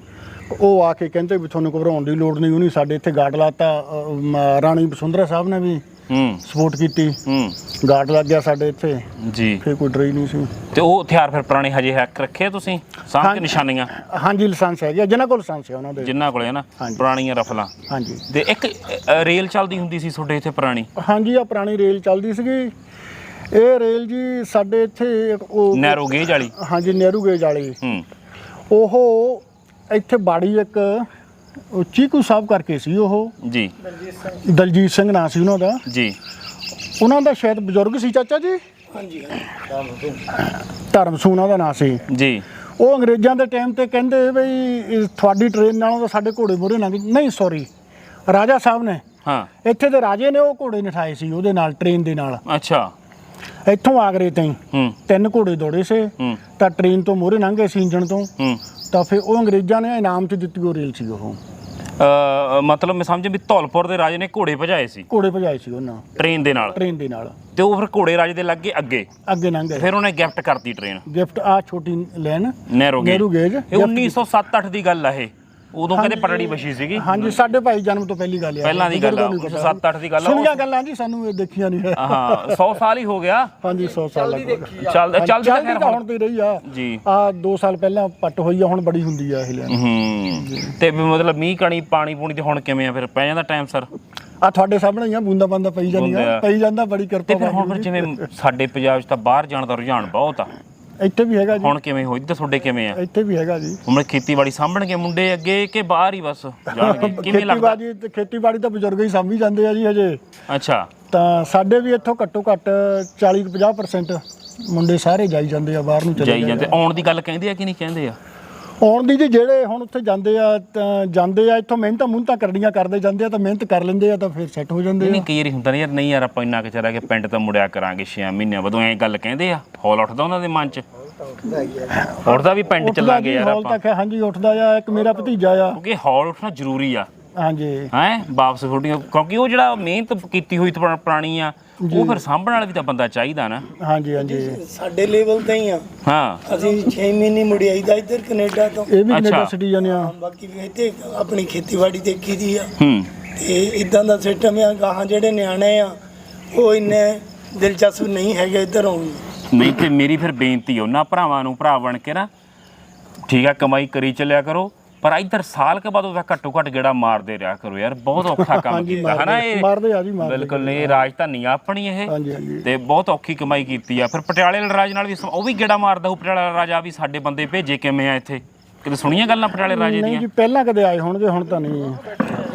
ਉਹ ਆ ਕੇ ਕਹਿੰਦੇ ਵੀ ਤੁਹਾਨੂੰ ਘਬਰਾਉਣ ਦੀ ਲੋੜ ਨਹੀਂ ਉਹਨੇ ਸਾਡੇ ਇੱਥੇ ਗਾਰਡ ਲਾਤਾ ਮ- ਰਾਣੀ ਬਸੁੰਦਰਾ ਸਾਹਿਬ ਨੇ ਵੀ। ਹੂੰ। ਸਪੋਰਟ ਕੀਤੀ। ਹੂੰ। ਗਾਰਡ ਲੱਗ ਗਿਆ ਸਾਡੇ ਇੱਥੇ। ਜੀ। ਫਿਰ ਕੋਈ ਡਰ ਹੀ ਨਹੀਂ ਸੀ। ਤੇ ਉਹ ਹਥਿਆਰ ਫਿਰ ਪੁਰਾਣੇ ਹਜੇ ਹੈਕ ਰੱਖੇ ਆ ਤੁਸੀਂ? ਸਾਂਭ ਕੇ ਹਾਂਜੀ। ਨਿਸ਼ਾਨੀਆਂ? ਹਾਂਜੀ ਲਾਇਸੈਂਸ ਹੈਗੇ ਜਿਨ੍ਹਾਂ ਕੋਲ ਲਾਇਸੈਂਸ ਹੈ ਉਹਨਾਂ ਦੇ। ਜਿੰਨਾ ਕੋਲੇ ਹੈ ਨਾ? ਹਾਂਜੀ। ਪੁਰਾਣੀਆਂ ਰਫਲਾਂ। ਹਾਂਜੀ। ਤੇ ਇੱਕ ਅ, ਰੇਲ ਚੱਲਦੀ ਹੁੰਦੀ ਸੀ ਤੁਹਾਡੇ ਇੱਥੇ ਪੁਰਾਣੀ? ਹਾਂਜੀ ਆ ਪੁਰਾਣੀ ਰੇਲ ਚੱਲਦੀ ਸੀਗੀ। ਇਹ ਰੇਲ ਜੀ ਸਾਡੇ ਇੱਥੇ ਉਹ ਨੈਰੋ ਗੇਜ ਵਾਲੀ। ਹਾਂਜੀ ਨਹਿਰੂ ਗੇਜ ਵਾਲੀ। ਹੂੰ। ਉਹ ਇੱਥੇ ਬਾੜੀ ਇੱਕ ਉਹ ਚੀਕੂ ਸਾਹਿਬ ਕਰਕੇ ਸੀ ਉਹ। ਜੀ। ਦਲਜੀਤ ਸਿੰਘ ਨਾਂ ਸੀ ਉਹਨਾਂ ਦਾ। ਜੀ। ਉਹਨਾਂ ਦਾ ਸ਼ਾਇਦ ਬਜ਼ੁਰਗ ਸੀ ਚਾਚਾ ਜੀ? ਹਾਂਜੀ ਧਰਮ ਸੂਨਾ ਦਾ ਨਾਂ ਸੀ। ਜੀ। ਉਹ ਅੰਗਰੇਜ਼ਾਂ ਦੇ ਟਾਈਮ ਤੇ ਕਹਿੰਦੇ ਵੀ ਇਹ ਤੁਹਾਡੀ ਟ੍ਰੇਨ ਨਾਲੋਂ ਤਾਂ ਸਾਡੇ ਘੋੜੇ ਮੋਰੇ ਲੰਘ ਨਹੀਂ ਸੌਰੀ ਰਾਜਾ ਸਾਹਿਬ ਨੇ। ਹਾਂ। ਇੱਥੇ ਦੇ ਰਾਜੇ ਨੇ ਉਹ ਘੋੜੇ ਨਠਾਏ ਸੀ ਉਹਦੇ ਨਾਲ ਟ੍ਰੇਨ ਦੇ ਨਾਲ। ਅੱਛਾ। ਇੱਥੋਂ ਆਗਰੇ ਤਾਈਂ ਹੂੰ। ਤਿੰਨ ਘੋੜੇ ਦੌੜੇ ਸੀ। ਹੂੰ। ਤਾਂ ਟ੍ਰੇਨ ਤੋਂ ਮੋਰੇ ਲੰਘੇ ਸੀ ਇੰਜਣ ਤੋਂ। ਹੂੰ। ਤਾਂ ਫਿਰ ਉਹ ਅੰਗਰੇਜ਼ਾਂ ਨੇ ਇਨਾਮ 'ਚ ਦਿੱਤੀ ਉਹ ਰੇਲ ਸੀ ਉਹ। ਅ, ਮਤਲਬ ਮੈਂ ਸਮਝਿਆ ਵੀ ਧੌਲਪੁਰ ਦੇ ਰਾਜੇ ਨੇ ਘੋੜੇ ਭਜਾਏ ਸੀ। ਘੋੜੇ ਭਜਾਏ ਸੀ ਉਹਨਾਂ। ਟ੍ਰੇਨ ਦੇ ਨਾਲ। ਟ੍ਰੇਨ ਦੇ ਨਾਲ। ਤੇ ਉਹ ਫਿਰ ਘੋੜੇ ਰਾਜੇ ਦੇ ਲੱਗੇ ਅੱਗੇ। ਅੱਗੇ ਲੰਘ ਗਏ। ਫਿਰ ਉਹਨੇ ਗਿਫਟ ਕਰਤੀ ਟ੍ਰੇਨ। ਗਿਫਟ ਆ ਛੋਟੀ ਲੈਣ ਨਹਿਰੂ ਗੇਜ। ਨਹਿਰੂ ਗੇਜ ਇਹ 1907-8 ਦੀ ਗੱਲ ਆ ਇਹ। ਉਦੋਂ ਕਹਿੰਦੇ ਪਟੜੀ ਬਛੀ ਸੀਗੀ। ਹਾਂਜੀ ਸਾਡੇ ਭਾਈ ਜਨਮ ਤੋਂ ਪਹਿਲੀ ਗੱਲ ਆ। ਪਹਿਲਾਂ ਦੀ ਗੱਲ ਆ, ਬਜ਼ੁਰਗਾਂ ਨੂੰ ਪਤਾ। 1907-8 ਦੀ ਗੱਲ ਆ, ਸੁਣੀਆਂ ਗੱਲਾਂ ਜੀ ਸਾਨੂੰ ਇਹ ਦੇਖੀਆਂ ਨਹੀਂ ਹੈ। ਹਾਂ 100 ਸਾਲ ਹੀ ਹੋ ਗਿਆ। ਹਾਂਜੀ 100 ਸਾਲ ਲੱਗ ਗਏ ਚੱਲ ਚੱਲਦੀ ਤਾਂ ਤਾਂ ਹੁਣ। ਤੇ ਰਹੀ ਆ। ਜੀ। ਆ 2 ਸਾਲ ਪਹਿਲਾਂ ਪੱਟ ਹੋਈ ਆ ਹੁਣ ਬੜੀ ਹੁੰਦੀ ਆ ਇਹ ਲੈਣ ਹੂੰ। ਤੇ ਵੀ ਮਤਲਬ ਮੀਂਹ ਕਣੀ ਪਾਣੀ ਪੂਣੀ ਤੇ ਹੁਣ ਕਿਵੇਂ ਆ ਫਿਰ? ਪੈ ਜਾਂਦਾ ਟਾਈਮ ਸਰ ਆ ਤੁਹਾਡੇ ਸਾਹਮਣੇ ਹੀ ਆ ਬੂੰਦਾ ਬੰਦਾ ਪਈ ਬੂੰਦੇ। ਆ। ਪਈ ਜਾਂਦਾ ਬੜੀ ਤੇ ਕਿਰਪਾ ਫਿਰ ਹੁਣ ਫਿਰ ਜਿਵੇਂ ਸਾਡੇ ਪੰਜਾਬ 'ਚ ਤਾਂ ਬਾਹਰ ਜਾਣ ਦਾ ਰੁਝਾਨ ਬਹੁਤ ਆ। ਇੱਥੇ ਵੀ ਹੈਗਾ ਜੀ। ਹੁਣ ਕਿਵੇਂ ਹੋਈ ਤੇ ਤੁਹਾਡੇ ਕਿਵੇਂ ਆ? ਇੱਥੇ ਵੀ ਹੈਗਾ ਜੀ। ਹੁਣ ਖੇਤੀਬਾੜੀ ਸਾਂਭਣਗੇ ਮੁੰਡੇ ਅੱਗੇ ਕਿ ਬਾਹਰ ਹੀ ਬਸ? ਜਾਣਗੇ ਕਿਵੇਂ ਲੱਗਦਾ? ਖੇਤੀਬਾੜੀ ਤੇ ਖੇਤੀਬਾੜੀ ਤਾਂ ਬਜ਼ੁਰਗ ਹੀ ਸਾਂਭੀ ਜਾਂਦੇ ਆ ਜੀ ਹਜੇ। ਅੱਛਾ। ਤਾਂ ਸਾਡੇ ਵੀ ਇੱਥੋਂ ਘੱਟੋ ਘੱਟ 40 50% ਮੁੰਡੇ ਸਾਰੇ ਜਾਈ ਜਾਂਦੇ ਆ ਬਾਹਰ ਨੂੰ ਚਲੇ ਜਾਈ ਜਾਂਦੇ ਆਉਣ ਦੀ ਗੱਲ ਕਹਿੰਦੇ ਆ ਕਿ ਨਹੀਂ ਕਹਿੰਦੇ ਆ? ਆਉਣ ਦੀ ਜੀ ਜਿਹੜੇ ਹੁਣ ਉੱਥੇ ਜਾਂਦੇ ਆ ਤਾਂ ਜਾਂਦੇ ਆ ਇੱਥੋਂ ਮਿਹਨਤਾਂ ਮੁਹਨਤਾਂ ਕਰਨੀਆਂ ਕਰਦੇ ਜਾਂਦੇ ਆ ਤਾਂ ਮਿਹਨਤ ਕਰ ਲੈਂਦੇ ਆ ਤਾਂ ਫਿਰ ਸੈੱਟ ਹੋ ਜਾਂਦੇ ਨਹੀਂ ਆ। ਕਈ ਵਾਰੀ ਹੁੰਦਾ ਨਹੀਂ ਯਾਰ ਨਹੀਂ ਯਾਰ ਆਪਾਂ ਇੰਨਾ ਕਿ ਚਲਾ ਕੇ ਪਿੰਡ ਤਾਂ ਮੁੜਿਆ ਕਰਾਂਗੇ 6 ਮਹੀਨਿਆਂ ਬਾਅਦ ਐਂ ਗੱਲ ਕਹਿੰਦੇ ਆ ਹੌਲ ਉੱਠਦਾ ਉਹਨਾਂ ਦੇ ਮਨ 'ਚ? ਉੱਠਦਾ ਵੀ ਪਿੰਡ ਉੱਠਦਾ ਚੱਲਾਂਗੇ ਜੀ ਯਾਰ ਹਾਲ ਆਪਾਂ। ਤੱਕ ਹਾਂਜੀ ਉੱਠਦਾ ਆ ਇੱਕ ਮੇਰਾ ਭਤੀਜਾ ਆ। ਕਿਉਂਕਿ ਹੌਲ ਉੱਠਣਾ ਜ਼ਰੂਰੀ ਆ। ਹਾਂਜੀ। ਹੈ? ਵਾਪਸ ਛੋਟੀਆਂ ਕਿਉਂਕਿ ਉਹ ਜਿਹੜਾ ਮਿਹਨਤ ਕੀਤੀ ਹੋਈ ਪੁਰਾ- ਪੁਰਾਣੀ ਆ ਉਹ ਫਿਰ ਸਾਂਭਣ ਵਾਲਾ ਵੀ ਤਾਂ ਬੰਦਾ ਚਾਹੀਦਾ ਨਾ। ਹਾਂਜੀ ਹਾਂਜੀ। ਸਾਡੇ ਲੈਵਲ ਤੇ ਹੀ ਆ। ਹਾਂ। ਅਸੀਂ 6 ਮਹੀਨੇ ਮੁੜਿਆਈ ਦਾ ਇੱਧਰ ਕੈਨੇਡਾ ਤੋਂ। ਇਹ ਵੀ ਕੈਨੇਡਾ। ਸਿਟੀਜ਼ਨ ਆ? ਬਾਕੀ ਵੀ ਇੱਥੇ ਆਪਣੀ ਖੇਤੀਬਾੜੀ ਦੇਖੀ ਦੀ ਆ। ਹੂੰ। ਤੇ ਇਦਾਂ ਦਾ ਸਿਸਟਮ ਆ ਗਾਹਾਂ ਜਿਹੜੇ ਨਿਆਣੇ ਆ ਉਹ ਇੰਨੇ ਦਿਲਚਸਪ ਨਹੀਂ ਹੈਗੇ ਇੱਧਰ ਆਉਣ ਨਹੀਂ ਤੇ ਮੇਰੀ ਫਿਰ ਬੇਨਤੀ ਉਹਨਾਂ ਭਰਾਵਾਂ ਨੂੰ ਭਰਾ ਬਣ ਕੇ ਨਾ ਠੀਕ ਆ ਕਮਾਈ ਕਰੀ ਚੱਲਿਆ ਕਰੋ। ਪਰ ਇੱਧਰ ਸਾਲ ਕੇ ਬਾਅਦ ਉਹਦਾ ਘੱਟੋ ਘੱਟ ਗੇੜਾ ਮਾਰਦੇ ਰਿਹਾ ਕਰੋ ਯਾਰ ਬਹੁਤ ਔਖਾ ਕੰਮ ਕੀਤਾ ਹਨਾ ਇਹ? ਮਾਰਦੇ ਆ ਜੀ, ਮਾਰਦੇ। ਬਿਲਕੁਲ ਨਹੀਂ ਇਹ ਰਾਜਧਾਨੀ ਆਪਣੀ ਇਹ। ਤੇ ਬਹੁਤ ਔਖੀ ਕਮਾਈ ਕੀਤੀ ਆ। ਫਿਰ ਪਟਿਆਲੇ ਵਾਲੇ ਰਾਜ ਨਾਲ ਵੀ ਉਹ ਵੀ ਗੇੜਾ ਮਾਰਦਾ ਉਹ ਪਟਿਆਲਾ ਵਾਲਾ ਰਾਜਾ ਵੀ ਸਾਡੇ ਬੰਦੇ ਭੇਜੇ ਕਿਵੇਂ ਆ ਇੱਥੇ? ਕਿਤੇ ਸੁਣੀਆਂ ਗੱਲਾਂ ਪਟਿਆਲੇ ਰਾਜੇ ਨਹੀਂ ਦੀਆਂ? ਜੀ ਪਹਿਲਾਂ ਕਦੇ ਆਏ ਹੋਣਗੇ ਹੁਣ ਤਾਂ ਨਹੀਂ।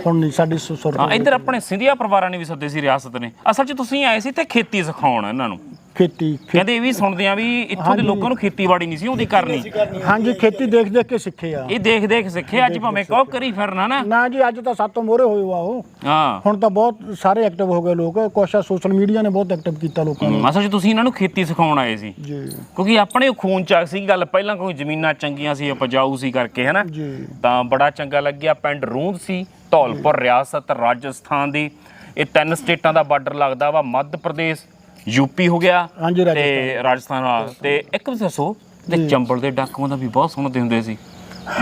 ਹੁਣ ਨਹੀਂ ਸਾਡੀ ਸੁ- ਸੁਰਤ ਹਾਂ ਇੱਧਰ ਆਪਣੇ ਸਿੰਧੀਆ ਪਰਿਵਾਰਾਂ ਨੇ ਵੀ ਸੱਦੇ ਸੀ ਰਿਆਸਤ ਨੇ। ਅਸਲ 'ਚ ਤੁਸੀਂ ਆਏ ਸੀ ਤੇ ਖੇਤੀ ਸਿਖਾਉਣ ਇਹਨਾਂ ਨੂੰ। ਖੇਤੀ ਖੇ- ਕਹਿੰਦੇ ਇਹ ਵੀ ਸੁਣਦੇ ਆ ਵੀ ਇੱਥੋਂ ਦੇ ਲੋਕਾਂ ਨੂੰ ਖੇਤੀਬਾੜੀ ਨਹੀਂ ਸੀ ਉਹਦੀ ਕਰਨੀ ਹਾਂਜੀ ਖੇਤੀ ਦੇਖ ਦੇਖ ਕੇ ਸਿੱਖੇ ਆ। ਇਹ ਦੇਖ ਦੇਖ ਸਿੱਖੇ ਅੱਜ ਭਾਵੇਂ ਕਹੋ ਕਰੀ ਫਿਰਨਾ ਨਾ। ਨਾ ਜੀ ਅੱਜ ਤਾਂ ਸਾਤੋਂ ਮੋਰੇ ਹੋਏ ਵਾ ਉਹ ਹਾਂ। ਹੁਣ ਤਾਂ ਬਹੁਤ ਸਾਰੇ ਐਕਟਿਵ ਹੋ ਗਏ ਲੋਕ। ਕੁਛ ਸੋਸ਼ਲ ਮੀਡੀਆ ਨੇ ਬਹੁਤ ਐਕਟਿਵ ਕੀਤਾ ਲੋਕਾਂ ਨੂੰ। ਅਸਲ 'ਚ ਤੁਸੀਂ ਇਹਨਾਂ ਨੂੰ ਖੇਤੀ ਸਿਖਾਉਣ ਆਏ ਸੀ। ਜੀ। ਕਿਉਂਕਿ ਆਪਣੇ ਖੂਨ ਚ ਸੀ ਗੱਲ ਪਹਿਲਾਂ ਕੋਈ ਜ਼ਮੀਨਾਂ ਚੰਗੀਆਂ ਸੀ ਉਪਜਾਊ ਸੀ ਕਰਕੇ ਹੈਨਾ? ਜੀ। ਤਾਂ ਬੜਾ ਚੰਗਾ ਲੱਗਿਆ। ਪਿੰਡ ਰੂੰਦ ਸੀ ਧੌਲਪੁਰ ਰਿਆਸਤ ਰਾਜਸਥਾਨ ਦੀ। ਇਹ ਤਿੰਨ ਸਟੇਟਾਂ ਦਾ ਬਾਰਡਰ ਲੱਗਦਾ ਵਾ ਮੱਧ ਪ੍ਰਦੇਸ਼ ਯੂਪੀ ਹੋ ਗਿਆ ਹਾਂਜੀ, ਰਾਜਸਥਾਨ। ਤੇ ਰਾਜਸਥਾਨ। ਆ ਤੇ ਇੱਕ ਵੀ ਦੱਸੋ ਤੇ ਚੰਬਲ ਦੇ ਡਾਕੂਆਂ ਦਾ ਵੀ ਬਹੁਤ ਸੁਣਦੇ ਹੁੰਦੇ ਸੀ।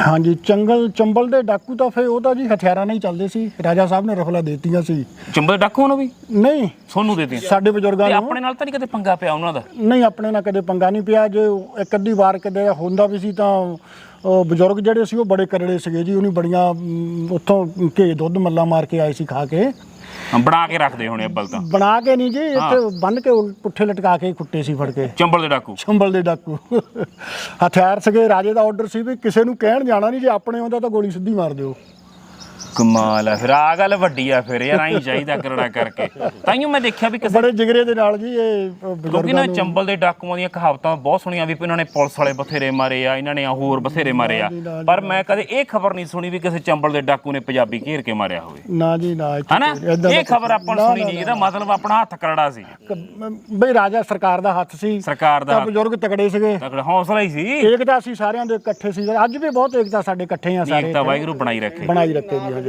ਹਾਂਜੀ ਚੰਗਲ ਚੰਬਲ ਦੇ ਡਾਕੂ ਤਾਂ ਫੇ ਉਹ ਤਾਂ ਜੀ ਹਥਿਆਰਾਂ ਨਾਲ ਹੀ ਚੱਲਦੇ ਸੀ। ਰਾਜਾ ਸਾਹਿਬ ਨੇ ਰਫਲਾ ਦੇਤੀਆਂ ਸੀ। ਚੰਬਲ ਦੇ ਡਾਕੂਆਂ ਨੂੰ ਵੀ? ਨਹੀਂ। ਸੋਨੂੰ ਦੇ ਦਿੱਤੀ ਸਾਡੇ ਬਜ਼ੁਰਗਾਂ ਤੇ ਨੂੰ। ਆਪਣੇ ਨਾਲ ਤਾਂ ਨਹੀਂ ਕਦੇ ਪੰਗਾ ਪਿਆ ਉਹਨਾਂ ਦਾ? ਨਹੀਂ ਆਪਣੇ ਨਾਲ ਕਦੇ ਪੰਗਾ ਨਹੀਂ ਪਿਆ। ਜੇ ਇੱਕ ਅੱਧੀ ਵਾਰ ਕਦੇ ਹੁੰਦਾ ਵੀ ਸੀ ਤਾਂ ਉਹ ਬਜ਼ੁਰਗ ਜਿਹੜੇ ਸੀ ਉਹ ਬੜੇ ਕਰੜੇ ਸੀਗੇ ਜੀ ਉਹਨੇ ਬੜੀਆਂ ਉੱਥੋਂ ਘੇ ਦੁੱਧ ਮੱਲਾ ਮਾਰ ਕੇ ਆਏ ਸੀ ਖਾ ਕੇ। ਬਣਾ ਕੇ ਰੱਖਦੇ ਹੋਣੇ ਅੱਬਲ ਤਾਂ ਬਣਾ ਕੇ ਨਹੀਂ ਜੀ ਇੱਥੇ ਬੰਨ ਕੇ ਉਲ- ਪੁੱਠੇ ਲਟਕਾ ਕੇ ਕੁੱਟੇ ਸੀ ਫੜ ਕੇ। ਚੰਬਲ ਦੇ ਡਾਕੂ। ਚੰਬਲ ਦੇ ਡਾਕੂ। ਹਥਿਆਰ ਸੀਗੇ ਰਾਜੇ ਦਾ ਆਰਡਰ ਸੀ ਵੀ ਕਿਸੇ ਨੂੰ ਕਹਿਣ ਜਾਣਾ ਨਹੀਂ ਜੇ ਆਪਣੇ ਆਉਂਦਾ ਤਾਂ ਗੋਲੀ ਸਿੱਧੀ ਮਾਰ ਦਿਓ। ਕਮਾਲ ਆ ਫਿਰ ਆ ਗੱਲ ਵੱਡੀ ਆ ਫਿਰ ਯਾਰ ਆਈ ਚਾਹੀਦਾ ਕਰੜਾ ਕਰਕੇ। ਤਾਈਓ ਮੈਂ ਦੇਖਿਆ ਵੀ ਕਿਸੇ ਬੜੇ ਜਿਗਰੇ ਦੇ ਨਾਲ ਜੀ ਇਹ ਕਿਉਂਕਿ ਬਜ਼ੁਰਗਾਂ ਨਾ ਨੂੰ। ਚੰਬਲ ਦੇ ਡਾਕੂਆਂ ਦੀਆਂ ਕਹਾਵਤਾਂ ਬਹੁਤ ਸੁਣੀਆਂ ਵੀ ਇਹਨਾਂ ਨੇ ਪੁਲਿਸ ਵਾਲੇ ਬਥੇਰੇ ਮਾਰੇ ਆ ਇਹਨਾਂ ਨੇ ਹੋਰ ਬਥੇਰੇ ਮਾਰੇ ਆ। ਪਰ ਮੈਂ ਕਦੇ ਇਹ ਖਬਰ ਨਹੀਂ ਸੁਣੀ ਵੀ ਕਿਸੇ ਚੰਬਲ ਦੇ ਡਾਕੂ ਨੇ ਪੰਜਾਬੀ ਘੇਰ ਕੇ ਮਾਰਿਆ ਹੋਵੇ। ਨਾ ਜੀ ਨਾ ਇੱਥੇ ਹਨਾ? ਕੋਈ ਏਦਾਂ ਦਾ ਇਹ ਖਬਰ ਆਪਾਂ ਨੂੰ ਸੁਣੀ ਨਹੀਂ ਇਹਦਾ ਮਤਲਬ ਆਪਣਾ ਹੱਥ ਕਰੜਾ ਸੀ। ਕ- ਬਈ ਰਾਜਾ ਸਰਕਾਰ ਦਾ ਹੱਥ ਸੀ। ਸਰਕਾਰ ਦਾ ਤਾਂ ਬਜ਼ੁਰਗ ਤਕੜੇ ਸੀਗੇ। ਤਕੜਾ ਹੌਸਲਾ ਹੀ ਸੀ। ਏਕਤਾ ਸੀ ਸਾਰਿਆਂ ਦੇ ਇਕੱਠੇ ਸੀ। ਅੱਜ ਵੀ ਬਹੁਤ ਏਕਤਾ ਸਾਡੇ ਇਕੱਠੇ ਆ ਸਾਰੇ ਏਕਤਾ ਵਾਹਿਗੁਰੂ ਬਣਾਈ ਰੱਖੇ। ਬਣਾਈ ਰੱਖੇ ਜੀ ਹਜੇ।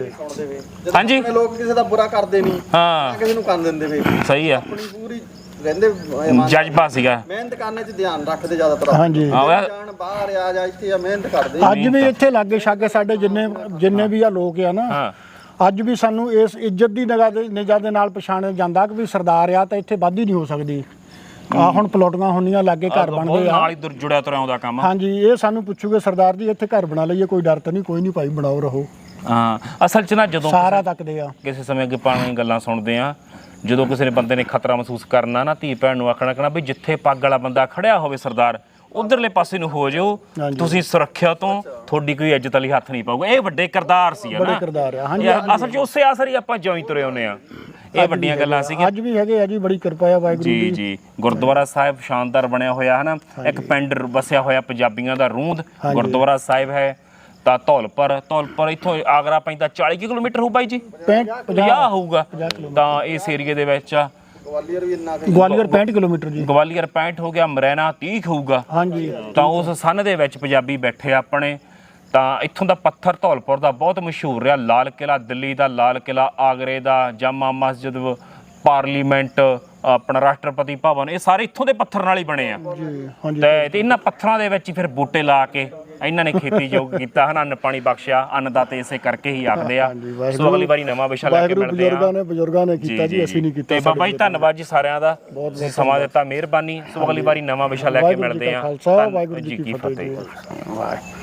ਹਾਂਜੀ। ਇਹ ਲੋਕ ਕਿਸੇ ਦਾ ਬੁਰਾ ਕਰਦੇ ਨਹੀਂ ਹਾਂ। ਕਿਸੇ ਨੂੰ ਕਰਨ ਦਿੰਦੇ ਵੇ। ਸਹੀ ਆ। ਆਪਣੀ ਪੂਰੀ ਰਹਿੰਦੇ ਇਮਾਨ- ਜਜ਼ਬਾ ਸੀਗਾ। ਮਿਹਨਤ ਕਰਨੇ 'ਚ ਧਿਆਨ ਰੱਖਦੇ ਜ਼ਿਆਦਾਤਰ ਹਾਂਜੀ। ਆ ਵਾ- ਜਾਣ ਬਾਹਰ ਆ ਜਾ ਇੱਥੇ ਆ ਮਿਹਨਤ ਕਰਦੇ ਅੱਜ ਵੀ ਇੱਥੇ ਲਾਗੇ ਛਾਗੇ ਸਾਡੇ ਜਿੰਨੇ ਜਿੰਨੇ ਵੀ ਆ ਲੋਕ ਆ ਨਾ ਹਾਂ। ਅੱਜ ਵੀ ਸਾਨੂੰ ਇਸ ਇੱਜ਼ਤ ਦੀ ਨਿਗਾਹ ਦੇ ਨਿਗਾਹ ਦੇ ਨਾਲ ਪਛਾਣਿਆ ਜਾਂਦਾ ਕਿ ਵੀ ਸਰਦਾਰ ਆ ਤਾਂ ਇੱਥੇ ਵਾਧੀ ਨਹੀਂ ਹੋ ਸਕਦੀ। ਆ ਹੁਣ ਪਲੋਟੀਆਂ ਹੁੰਦੀਆਂ ਲਾਗੇ ਘਰ ਬਹੁਤ ਬਣਦੇ ਆ। ਨਾਲ ਹੀ ਦੁਰ ਜੁੜਿਆ ਤੁਰਿਆ ਆਉਂਦਾ ਕੰਮ। ਹਾਂਜੀ ਇਹ ਸਾਨੂੰ ਪੁੱਛੂਗੇ ਸਰਦਾਰ ਜੀ ਇੱਥੇ ਘਰ ਬਣਾ ਲਈਏ ਕੋਈ ਡਰ ਤਾਂ ਨਹੀਂ ਕੋਈ ਨਹੀਂ ਭਾਈ ਬਣਾਓ ਰਹੋ। ਹਾਂ ਅਸਲ 'ਚ ਨਾ ਜਦੋਂ ਸਾਰਾ ਤੱਕਦੇ ਆ। ਕਿਸੇ ਸਮੇਂ ਅੱਗੇ ਪਾਣੀ ਗੱਲਾਂ ਸੁਣਦੇ ਆ ਜਦੋਂ ਕਿਸੇ ਨੇ ਬੰਦੇ ਨੇ ਖਤਰਾ ਮਹਿਸੂਸ ਕਰਨਾ ਨਾ ਧੀ ਭੈਣ ਨੂੰ ਆਖਣਾ ਕਹਣਾ ਵੀ ਜਿੱਥੇ ਪੱਗ ਵਾਲਾ ਬੰਦਾ ਖੜਿਆ ਹੋਵੇ ਸਰਦਾਰ ਉਧਰਲੇ ਪਾਸੇ ਨੂੰ ਹੋ ਜਾਓ। ਤੁਸੀਂ ਸੁਰੱਖਿਆ ਤੋਂ ਤੁਹਾਡੀ ਕੋਈ ਇੱਜ਼ਤ ਲਈ ਹੱਥ ਨਹੀਂ ਪਾਊਗਾ। ਇਹ ਵੱਡੇ ਕਿਰਦਾਰ ਸੀ ਬੜੇ ਨਾ? ਕਿਰਦਾਰ ਆ ਹਾਂਜੀ ਅਸਲ 'ਚ ਉਸੇ ਆਸਰ ਹੀ ਆਪਾਂ ਜਿਉਂ ਹੀ ਤੁਰੇ ਹੁੰਨੇ ਆ। ਇਹ ਵੱਡੀਆਂ ਗੱਲਾਂ ਸੀਗੀਆਂ। ਅੱਜ ਵੀ ਹੈਗੇ ਆ ਜੀ ਬੜੀ ਕਿਰਪਾ ਆ ਵਾਹਿਗੁਰੂ ਜੀ ਦੀ। ਜੀ। ਗੁਰਦੁਆਰਾ ਸਾਹਿਬ ਸ਼ਾਨਦਾਰ ਬਣਿਆ ਹੋਇਆ ਹੈ ਨਾ? ਇੱਕ ਪਿੰਡ ਵਸਿਆ ਹੋਇਆ ਪੰਜਾਬੀਆਂ ਦਾ ਰੂੰਦ। ਗੁਰਦੁਆਰਾ ਸਾਹਿਬ ਹੈ ਤਾਂ ਧੌਲਪੁਰ ਧੌਲਪੁਰ ਇੱਥੋਂ ਆਗਰਾ ਪੈਂਦਾ 40 ਕੁ ਕਿਲੋਮੀਟਰ ਹੋਊ ਬਾਈ ਜੀ। 65 50 ਹੋਊਗਾ। ਤਾਂ ਇਸ ਏਰੀਏ ਦੇ ਵਿੱਚ ਆ। ਗਵਾਲੀਅਰ ਵੀ ਇੰਨਾ ਕੁ ਗਵਾਲੀਅਰ 65 ਕਿਲੋਮੀਟਰ ਜੀ। ਗਵਾਲੀਅਰ 65 ਹੋ ਗਿਆ ਮਰੈਨਾ 30 ਕੁ ਹੋਊਗਾ। ਹਾਂਜੀ। ਤਾਂ ਉਸ ਸੰਨ ਦੇ ਵਿੱਚ ਪੰਜਾਬੀ ਬੈਠੇ ਆ ਆਪਣੇ। ਤਾਂ ਇੱਥੋਂ ਦਾ ਪੱਥਰ ਧੌਲਪੁਰ ਦਾ ਬਹੁਤ ਮਸ਼ਹੂਰ ਰਿਹਾ। ਲਾਲ ਕਿਲਾ ਦਿੱਲੀ ਦਾ ਲਾਲ ਕਿਲਾ ਆਗਰੇ ਦਾ ਜਾਮਾ ਮਸਜਿਦ ਪਾਰਲੀਮੈਂਟ ਆਪਣਾ ਰਾਸ਼ਟਰਪਤੀ ਭਵਨ ਇਹ ਸਾਰੇ ਇੱਥੋਂ ਦੇ ਪੱਥਰ ਨਾਲ ਹੀ ਬਣੇ ਆ। ਜੀ ਹਾਂਜੀ। ਤੇ ਤੇ ਇਹਨਾਂ ਪੱਥਰਾਂ ਦੇ ਵਿੱਚ ਹੀ ਫਿਰ ਬੂਟੇ ਲਾ ਕੇ ਇਹਨਾਂ ਨੇ ਖੇਤੀ ਯੋਗ ਕੀਤਾ ਹਨਾ ਅੰਨ ਪਾਣੀ ਬਖਸ਼ਿਆ ਅੰਨ ਦਾ ਤੇ ਇਸੇ ਕਰਕੇ ਹੀ ਆਖਦੇ ਆ। ਹਾਂਜੀ, ਵਾਹਿਗੁਰੂ- ਸੋ ਅਗਲੀ ਵਾਰੀ ਨਵਾਂ ਵਿਸ਼ਾ ਲੈ ਕੇ ਵਾਹਿਗੁਰੂ ਮਿਲਦੇ ਆ। ਬਜ਼ੁਰਗਾਂ ਨੇ ਬਜ਼ੁਰਗਾਂ ਨੇ ਕੀਤਾ ਜੀ ਅਸੀਂ ਨਹੀਂ ਕੀਤਾ ਤੇ ਬਾਬਾ ਜੀ ਧੰਨਵਾਦ ਜੀ ਸਾਰਿਆਂ ਦਾ। ਤੁਸੀਂ ਸਮਾਂ ਦਿੱਤਾ ਮਿਹਰਬਾਨੀ। ਸੋ ਅਗਲੀ ਵਾਰੀ ਨਵਾਂ ਵਿਸ਼ਾ ਲੈ ਕੇ ਵਾਹਿਗੁਰੂ ਜੀ ਮਿਲਦੇ ਕਾ ਆ। ਖਾਲਸਾ ਧੰਨ- ਵਾਹਿਗੁਰੂ ਜੀ ਕੀ ਫਤਿਹ। ਜੀ ਵਾਹਿਗੁਰੂ।